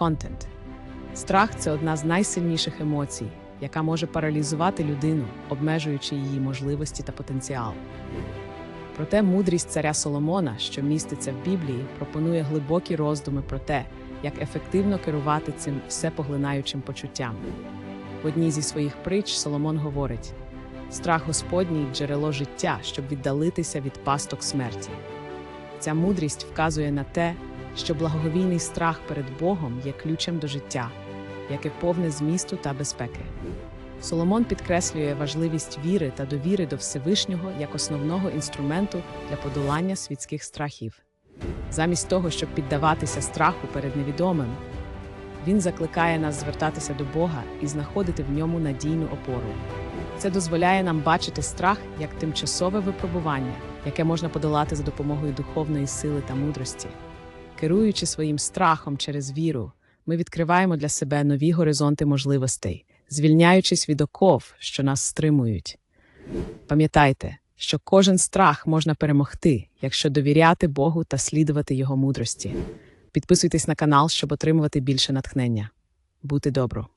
content. Страх це одна з найсильніших емоцій, яка може паралізувати людину, обмежуючи її можливості та потенціал. Проте мудрість царя Соломона, що міститься в Біблії, пропонує глибокі роздуми про те, як ефективно керувати цим всепоглинаючим почуттям. В одній зі своїх притч Соломон говорить: страх Господній джерело життя, щоб віддалитися від пасток смерті. Ця мудрість вказує на те, що благоговійний страх перед Богом є ключем до життя, яке повне змісту та безпеки. Соломон підкреслює важливість віри та довіри до Всевишнього як основного інструменту для подолання світських страхів. Замість того, щоб піддаватися страху перед невідомим, він закликає нас звертатися до Бога і знаходити в ньому надійну опору. Це дозволяє нам бачити страх як тимчасове випробування, яке можна подолати за допомогою духовної сили та мудрості. Керуючи своїм страхом через віру, ми відкриваємо для себе нові горизонти можливостей, звільняючись від оков, що нас стримують. Пам'ятайте, що кожен страх можна перемогти, якщо довіряти Богу та слідувати Його мудрості. Підписуйтесь на канал, щоб отримувати більше натхнення. Бути добро!